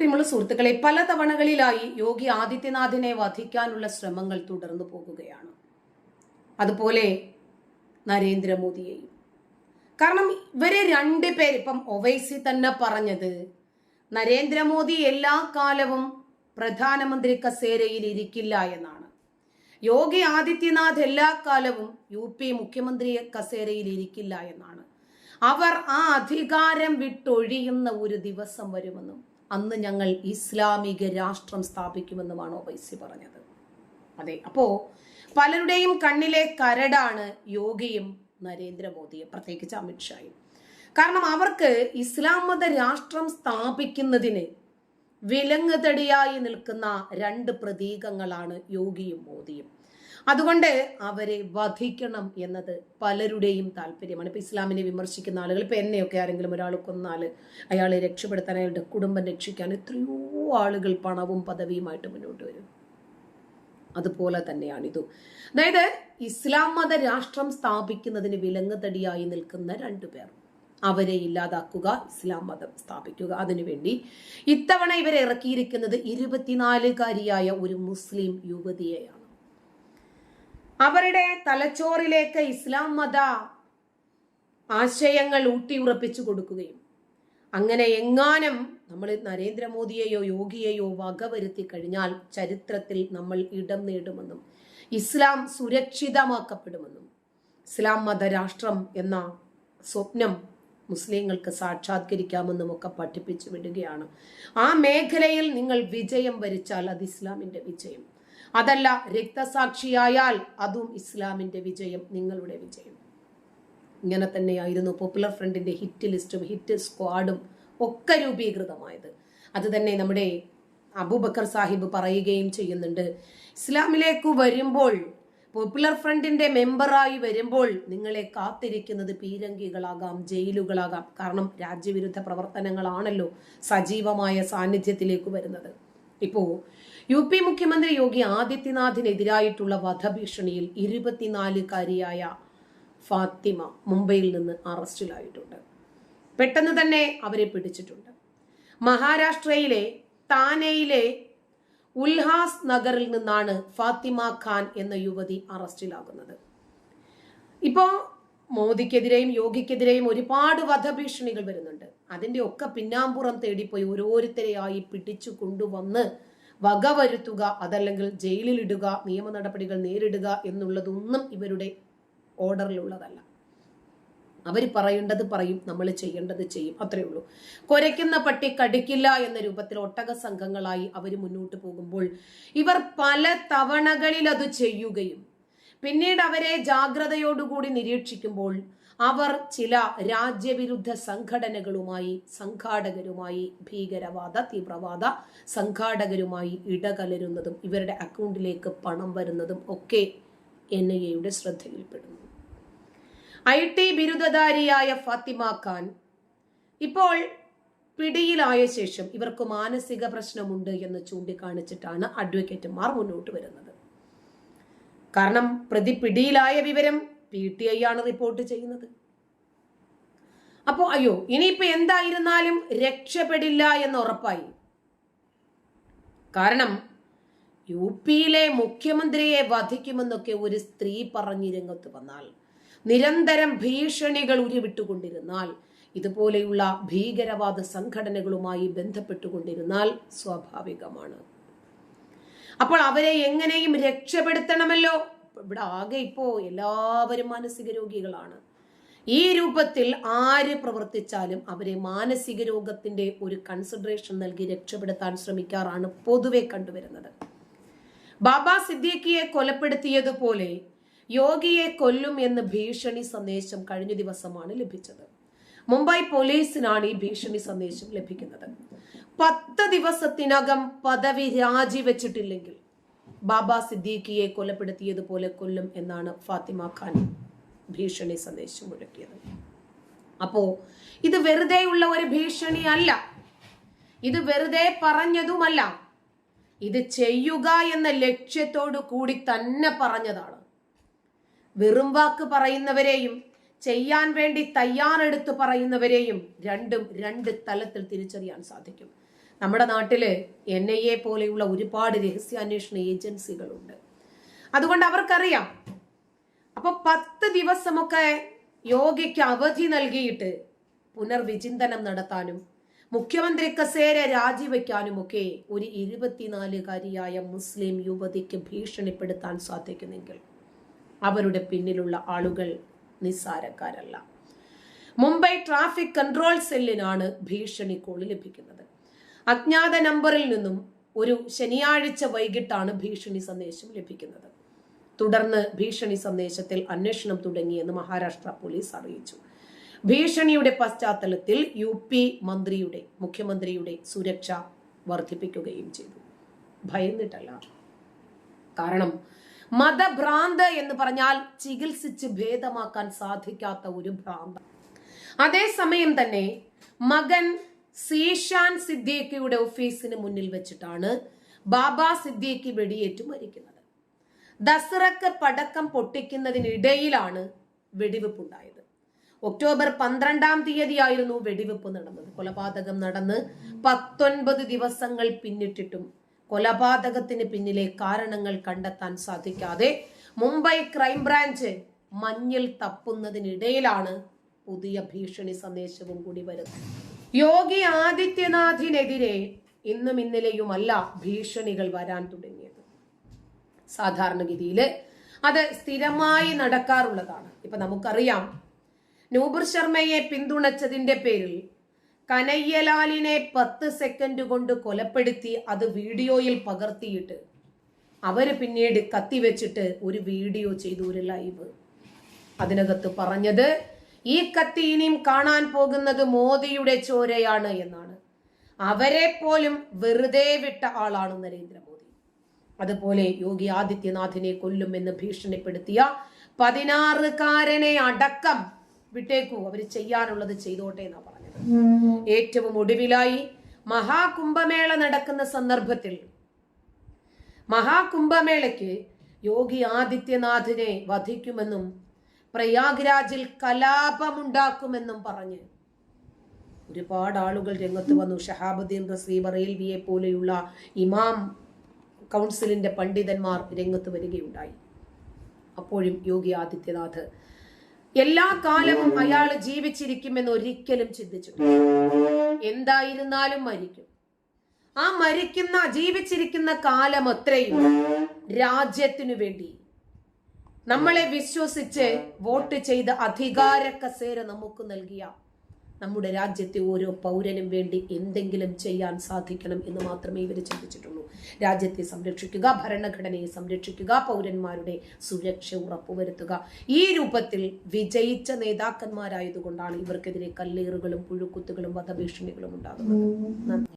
പ്രിയമുള്ള സുഹൃത്തുക്കളെ പല തവണകളിലായി യോഗി ആദിത്യനാഥിനെ വധിക്കാനുള്ള ശ്രമങ്ങൾ തുടർന്നു പോകുകയാണ്. അതുപോലെ നരേന്ദ്രമോദിയെയും. കാരണം ഇവരെ രണ്ട് പേര് ഇപ്പം ഒവൈസി തന്നെ പറഞ്ഞത് നരേന്ദ്രമോദി എല്ലാ കാലവും പ്രധാനമന്ത്രി കസേരയിൽ ഇരിക്കില്ല എന്നാണ്. യോഗി ആദിത്യനാഥ് എല്ലാ കാലവും യു പി മുഖ്യമന്ത്രി കസേരയിൽ ഇരിക്കില്ല എന്നാണ്. അവർ ആ അധികാരം വിട്ടൊഴിയുന്ന ഒരു ദിവസം വരുമെന്നും അന്ന് ഞങ്ങൾ ഇസ്ലാമിക രാഷ്ട്രം സ്ഥാപിക്കുമെന്നുമാണ് ഒവൈസി പറഞ്ഞത്. അതെ അപ്പോ പലരുടെയും കണ്ണിലെ കരടാണ് യോഗിയും നരേന്ദ്രമോദിയും പ്രത്യേകിച്ച് അമിത്ഷായും കാരണം അവർക്ക് ഇസ്ലാം മത രാഷ്ട്രം സ്ഥാപിക്കുന്നതിന് വിലങ്ങുതടിയായി നിൽക്കുന്ന രണ്ട് പ്രതീകങ്ങളാണ് യോഗിയും മോദിയും. അതുകൊണ്ട് അവരെ വധിക്കണം എന്നത് പലരുടെയും താല്പര്യമാണ്. ഇപ്പൊ ഇസ്ലാമിനെ വിമർശിക്കുന്ന ആളുകൾ ഇപ്പൊ എന്നെയൊക്കെ ആരെങ്കിലും ഒരാൾ കൊന്നാൽ അയാളെ രക്ഷപ്പെടുത്താൻ അയാളുടെ കുടുംബം രക്ഷിക്കാൻ എത്രയോ ആളുകൾ പണവും പദവിയുമായിട്ട് മുന്നോട്ട് വരും. അതുപോലെ തന്നെയാണ് ഇതും. അതായത് ഇസ്ലാം മത രാഷ്ട്രം സ്ഥാപിക്കുന്നതിന് വിലങ്ങുതടിയായി നിൽക്കുന്ന രണ്ടുപേർ അവരെ ഇല്ലാതാക്കുക ഇസ്ലാം മതം സ്ഥാപിക്കുക. അതിനുവേണ്ടി ഇത്തവണ ഇവരെ ഇറക്കിയിരിക്കുന്നത് ഇരുപത്തിനാലുകാരിയായ ഒരു മുസ്ലിം യുവതിയെയാണ്. അവരുടെ തലച്ചോറിലേക്ക് ഇസ്ലാം മത ആശയങ്ങൾ ഊട്ടിയുറപ്പിച്ചു കൊടുക്കുകയും അങ്ങനെ എങ്ങാനും നമ്മൾ നരേന്ദ്രമോദിയെയോ യോഗിയെയോ വകവരുത്തി കഴിഞ്ഞാൽ ചരിത്രത്തിൽ നമ്മൾ ഇടം നേടുമെന്നും ഇസ്ലാം സുരക്ഷിതമാക്കപ്പെടുമെന്നും ഇസ്ലാം മതരാഷ്ട്രം എന്ന സ്വപ്നം മുസ്ലിങ്ങൾക്ക് സാക്ഷാത്കരിക്കാമെന്നും ഒക്കെ പഠിപ്പിച്ചു വിടുകയാണ്. ആ മേഖലയിൽ നിങ്ങൾ വിജയം വരിച്ചാൽ അത് ഇസ്ലാമിന്റെ വിജയം. അതല്ല രക്തസാക്ഷിയായാൽ അതും ഇസ്ലാമിന്റെ വിജയം നിങ്ങളുടെ വിജയം. ഇങ്ങനെ തന്നെയായിരുന്നു പോപ്പുലർ ഫ്രണ്ടിന്റെ ഹിറ്റ് ലിസ്റ്റും ഹിറ്റ് സ്ക്വാഡും ഒക്കെ രൂപീകൃതമായത്. അതുതന്നെ നമ്മുടെ അബൂബക്കർ സാഹിബ് പറയുകയും ചെയ്യുന്നുണ്ട് ഇസ്ലാമിലേക്ക് വരുമ്പോൾ പോപ്പുലർ ഫ്രണ്ടിന്റെ മെമ്പറായി വരുമ്പോൾ നിങ്ങളെ കാത്തിരിക്കുന്നത് പീരങ്കികളാകാം ജയിലുകളാകാം. കാരണം രാജ്യവിരുദ്ധ പ്രവർത്തനങ്ങളാണല്ലോ സജീവമായ സാന്നിധ്യത്തിലേക്ക് വരുന്നത്. ഇപ്പോ യു പി മുഖ്യമന്ത്രി യോഗി ആദിത്യനാഥിനെതിരായിട്ടുള്ള വധഭീഷണിയിൽ ഇരുപത്തിനാലുകാരിയായ ഫാത്തിമ മുംബൈയിൽ നിന്ന് അറസ്റ്റിലായിട്ടുണ്ട്. പെട്ടെന്ന് തന്നെ അവരെ പിടിച്ചിട്ടുണ്ട്. മഹാരാഷ്ട്രയിലെ താനെയിലെ ഉൽഹാസ് നഗറിൽ നിന്നാണ് ഫാത്തിമ ഖാൻ എന്ന യുവതി അറസ്റ്റിലാകുന്നത്. ഇപ്പോ മോദിക്കെതിരെയും യോഗിക്കെതിരെയും ഒരുപാട് വധഭീഷണികൾ വരുന്നുണ്ട്. അതിന്റെ ഒക്കെ പിന്നാമ്പുറം തേടിപ്പോയി ഓരോരുത്തരെയായി പിടിച്ചു കൊണ്ടുവന്ന് വകവരുത്തുക അതല്ലെങ്കിൽ ജയിലിലിടുക നിയമ നടപടികൾ നേരിടുക എന്നുള്ളതൊന്നും ഇവരുടെ ഓർഡറിലുള്ളതല്ല. അവർ പറയേണ്ടത് പറയും നമ്മൾ ചെയ്യേണ്ടത് ചെയ്യും. അത്രയേ ഉള്ളൂ. കുരയ്ക്കുന്ന പട്ടി കടിക്കില്ല എന്ന രൂപത്തിൽ ഒട്ടക സംഘങ്ങളായി അവർ മുന്നോട്ട് പോകുമ്പോൾ ഇവർ പല തവണകളിൽ അത് ചെയ്യുകയും പിന്നീട് അവരെ ജാഗ്രതയോടുകൂടി നിരീക്ഷിക്കുമ്പോൾ അവർ ചില രാജ്യവിരുദ്ധ സംഘടനകളുമായി സംഘാടകരുമായി ഭീകരവാദ തീവ്രവാദ സംഘാടകരുമായി ഇടകലരുന്നതും ഇവരുടെ അക്കൗണ്ടിലേക്ക് പണം വരുന്നതും ഒക്കെ എൻ ഐ എയുടെ ശ്രദ്ധയിൽപ്പെടുന്നു. ഐ ടി ബിരുദധാരിയായ ഫാത്തിമ ഖാൻ ഇപ്പോൾ പിടിയിലായ ശേഷം ഇവർക്ക് മാനസിക പ്രശ്നമുണ്ട് എന്ന് ചൂണ്ടിക്കാണിച്ചിട്ടാണ് അഡ്വക്കേറ്റുമാർ മുന്നോട്ട് വരുന്നത്. കാരണം പ്രതി പിടിയിലായ വിവരം പി ടി ഐ ആണ് റിപ്പോർട്ട് ചെയ്യുന്നത്. അപ്പോ അയ്യോ ഇനിയിപ്പോ എന്തായിരുന്നാലും രക്ഷപ്പെടില്ല എന്ന് ഉറപ്പായി. കാരണം യു പിയിലെ മുഖ്യമന്ത്രിയെ വധിക്കുമെന്നൊക്കെ ഒരു സ്ത്രീ പറഞ്ഞ് രംഗത്ത് വന്നാൽ നിരന്തരം ഭീഷണികൾ ഉരുവിട്ടുകൊണ്ടിരുന്നാൽ ഇതുപോലെയുള്ള ഭീകരവാദ സംഘടനകളുമായി ബന്ധപ്പെട്ടുകൊണ്ടിരുന്നാൽ സ്വാഭാവികമാണ്. അപ്പോൾ അവരെ എങ്ങനെയും രക്ഷപ്പെടുത്തണമല്ലോ? ഇവിടെ ആകെ ഇപ്പോ എല്ലാവരും മാനസിക രോഗികളാണ്. ഈ രൂപത്തിൽ ആര് പ്രവർത്തിച്ചാലും അവരെ മാനസിക രോഗത്തിന്റെ ഒരു കൺസിഡറേഷൻ നൽകി രക്ഷപ്പെടുത്താൻ ശ്രമിക്കാറാണ് പൊതുവെ കണ്ടുവരുന്നത്. ബാബ സിദ്ദീഖിയെ കൊലപ്പെടുത്തിയതുപോലെ യോഗിയെ കൊല്ലും എന്ന് ഭീഷണി സന്ദേശം കഴിഞ്ഞ ദിവസമാണ് ലഭിച്ചത്. മുംബൈ പോലീസിനാണ് ഈ ഭീഷണി സന്ദേശം ലഭിക്കുന്നത്. പത്ത് ദിവസത്തിനകം പദവി രാജിവെച്ചിട്ടില്ലെങ്കിൽ ബാബ സിദ്ദീഖിയെ കൊലപ്പെടുത്തിയതുപോലെ കൊല്ലും എന്നാണ് ഫാത്തിമ ഖാൻ ഭീഷണി സന്ദേശം മുഴക്കിയത്. അപ്പോ ഇത് വെറുതെയുള്ള ഒരു ഭീഷണി അല്ല. ഇത് വെറുതെ പറഞ്ഞതുമല്ല. ഇത് ചെയ്യുക എന്ന ലക്ഷ്യത്തോടു കൂടി തന്നെ പറഞ്ഞതാണ്. വെറും വാക്ക് പറയുന്നവരെയും ചെയ്യാൻ വേണ്ടി തയ്യാറെടുത്ത് പറയുന്നവരെയും രണ്ടും രണ്ട് തലത്തിൽ തിരിച്ചറിയാൻ സാധിക്കും. നമ്മുടെ നാട്ടിൽ എൻ ഐ എ പോലെയുള്ള ഒരുപാട് രഹസ്യാന്വേഷണ ഏജൻസികളുണ്ട്. അതുകൊണ്ട് അവർക്കറിയാം. അപ്പൊ പത്ത് ദിവസമൊക്കെ യോഗയ്ക്ക് അവധി നൽകിയിട്ട് പുനർവിചിന്തനം നടത്താനും മുഖ്യമന്ത്രി കസേര രാജിവെക്കാനുമൊക്കെ ഒരു ഇരുപത്തിനാലുകാരിയായ മുസ്ലിം യുവതിക്ക് ഭീഷണിപ്പെടുത്താൻ സാധിക്കുന്നെങ്കിൽ അവരുടെ പിന്നിലുള്ള ആളുകൾ നിസ്സാരക്കാരല്ല. മുംബൈ ട്രാഫിക് കൺട്രോൾ സെല്ലിനാണ് ഭീഷണി കോൾ ലഭിക്കുന്നത്. അജ്ഞാത നമ്പറിൽ നിന്നും ഒരു ശനിയാഴ്ച വൈകിട്ടാണ് ഭീഷണി സന്ദേശം ലഭിക്കുന്നത്. തുടർന്ന് ഭീഷണി സന്ദേശത്തിൽ അന്വേഷണം തുടങ്ങിയെന്ന് മഹാരാഷ്ട്ര പോലീസ് അറിയിച്ചു. ഭീഷണിയുടെ പശ്ചാത്തലത്തിൽ യു പി മന്ത്രിയുടെ മുഖ്യമന്ത്രിയുടെ സുരക്ഷ വർദ്ധിപ്പിക്കുകയും ചെയ്തു. ഭയന്നിട്ടല്ല. കാരണം മതഭ്രാന്ത് എന്ന് പറഞ്ഞാൽ ചികിത്സിച്ച് ഭേദമാക്കാൻ സാധിക്കാത്ത ഒരു ഭ്രാന്ത. അതേസമയം തന്നെ മകൻ സീഷാൻ സിദ്ദീഖിയുടെ ഓഫീസിന് മുന്നിൽ വെച്ചിട്ടാണ് ബാബ സിദ്ദീഖി വെടിയേറ്റു മരിക്കുന്നത്. ദസറക്ക് പടക്കം പൊട്ടിക്കുന്നതിനിടയിലാണ് വെടിവെപ്പുണ്ടായത്. ഒക്ടോബർ പന്ത്രണ്ടാം തീയതിയായിരുന്നു വെടിവെപ്പ് നടന്നത്. കൊലപാതകം നടന്ന് പത്തൊൻപത് ദിവസങ്ങൾ പിന്നിട്ടിട്ടും കൊലപാതകത്തിന് പിന്നിലെ കാരണങ്ങൾ കണ്ടെത്താൻ സാധിക്കാതെ മുംബൈ ക്രൈംബ്രാഞ്ച് മഞ്ഞിൽ തപ്പുന്നതിനിടയിലാണ് പുതിയ ഭീഷണി സന്ദേശവും കൂടി വരുന്നു. യോഗി ആദിത്യനാഥിനെതിരെ ഇന്നും ഇന്നലെയുമല്ല ഭീഷണികൾ വരാൻ തുടങ്ങിയത്. സാധാരണഗതിയിൽ അത് സ്ഥിരമായി നടക്കാറുള്ളതാണ്. ഇപ്പൊ നമുക്കറിയാം നൂബർ ശർമ്മയെ പിന്തുണച്ചതിന്റെ പേരിൽ കനയ്യലാലിനെ പത്ത് സെക്കൻഡ് കൊണ്ട് കൊലപ്പെടുത്തി അത് വീഡിയോയിൽ പകർത്തിയിട്ട് അവർ പിന്നീട് കത്തിവെച്ചിട്ട് ഒരു വീഡിയോ ചെയ്തു ഒരു ലൈവ്. അതിനകത്ത് പറഞ്ഞത് ഈ കത്തി ഇനിയും കാണാൻ പോകുന്നത് മോദിയുടെ ചോരയാണ് എന്നാണ്. അവരെ പോലും വെറുതെ വിട്ട ആളാണ് നരേന്ദ്രമോദി. അതുപോലെ യോഗി ആദിത്യനാഥിനെ കൊല്ലുമെന്ന് ഭീഷണിപ്പെടുത്തിയ പതിനാറുകാരനെ അടക്കം വിട്ടേക്കൂ അവർ ചെയ്യാനുള്ളത് ചെയ്തോട്ടെ എന്നാ പറഞ്ഞത്. ഏറ്റവും ഒടുവിലായി മഹാകുംഭമേള നടക്കുന്ന സന്ദർഭത്തിൽ മഹാകുംഭമേളയ്ക്ക് യോഗി ആദിത്യനാഥിനെ വധിക്കുമെന്നും പ്രയാഗ്രാജിൽ കലാപമുണ്ടാക്കുമെന്നും പറഞ്ഞ്. ഒരുപാട് ആളുകൾ രംഗത്ത് വന്നു. ഷഹാബുദ്ദീൻ റസീബ് റെയിൽവിയെ പോലെയുള്ള ഇമാം കൗൺസിലിന്റെ പണ്ഡിതന്മാർ രംഗത്ത് വരികയുണ്ടായി. അപ്പോഴും യോഗി ആദിത്യനാഥ് എല്ലാ കാലവും അയാൾ ജീവിച്ചിരിക്കുമെന്ന് ഒരിക്കലും ചിന്തിച്ചിട്ടില്ല. എന്തായിരുന്നാലും മരിക്കും. ആ മരിക്കുന്ന ജീവിച്ചിരിക്കുന്ന കാലം അത്രയും രാജ്യത്തിനു വേണ്ടി നമ്മളെ വിശ്വസിച്ച് വോട്ട് ചെയ്ത അധികാര കസേര നമുക്ക് നൽകിയ നമ്മുടെ രാജ്യത്തെ ഓരോ പൗരനും വേണ്ടി എന്തെങ്കിലും ചെയ്യാൻ സാധിക്കണം എന്ന് മാത്രമേ ഇവർ ചിന്തിച്ചിട്ടുള്ളൂ. രാജ്യത്തെ സംരക്ഷിക്കുക ഭരണഘടനയെ സംരക്ഷിക്കുക പൗരന്മാരുടെ സുരക്ഷ ഉറപ്പുവരുത്തുക. ഈ രൂപത്തിൽ വിജയിച്ച നേതാക്കന്മാരായതുകൊണ്ടാണ് ഇവർക്കെതിരെ കല്ലേറുകളും പുഴുക്കുത്തുകളും വധഭീഷണികളും ഉണ്ടാകുന്നത്.